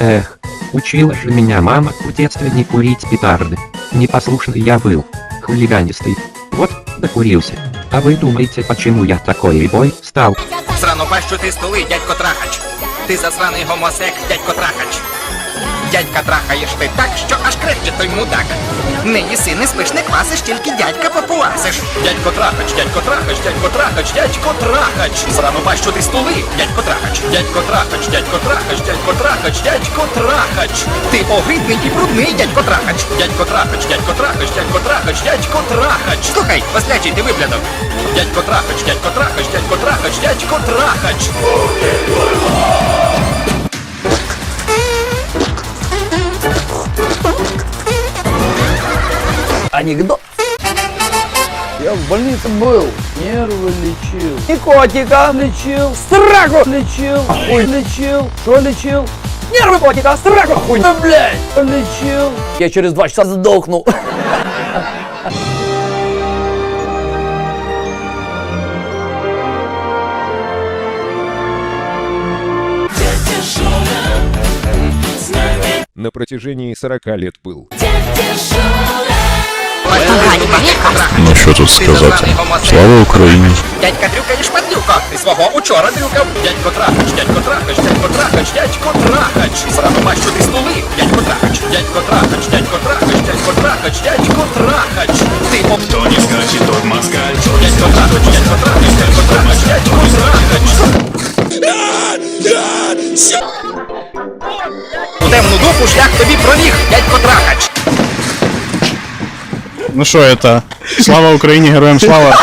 Эх, учила же меня мама в детстве не курить петарды. Непослушный я был. Хулиганистый. Вот, докурился. А вы думаете, почему я такой бой стал? Срано пащу ти столи, дядько Трахач. Ти засраний гомосек, дядько Трахач. Дядька трахаєш ти так, що аж крехче той мудак. Не їси, не спиш, не квасиш, тільки дядька попуасиш. Дядько Трахач, дядько Трахач, дядько Трахач, дядько Трахач. Срано пащу ти столи, дядько Трахач. Дядько Трахач, дядько Трахач, дядько Трахач, дядько Трахач. Ти огидний і брудний, дядько Трахач. Дядько Трахач, дядько Трахач, дядько Трахач, дядько Трахач. Слухай, послячий ти виблядок. Дядько Трахач, дядько Трахач, дядько Трахач, дядько Трахач. Анекдот. Я в больнице был, нервы лечил. И котика лечил, страху. Лечил, хуй лечил, что лечил? Нервы котика, страху. Хуй, да, блядь, лечил. Я через два часа сдохну. на протяжении 40 лет был. Ну що тут сказати? Слава Україні! Дядька дрюкаєш падлюка, ти свого учора дрюкав. Дядько трахач, дядько трахач, дядько трахач, дядько трахач. Срану мащу ти стули, дядько трахач, дядько трахач, дядько трахач, дядько трахач, дядько трахач. Ти об... Кто не скачет, тот москаль. Дядько трахач, дядько трахач, дядько трахач, дядько трахач. У темну дупу шлях тобі проліг, дядько трахач. Ну що это? Слава Україні, героям слава!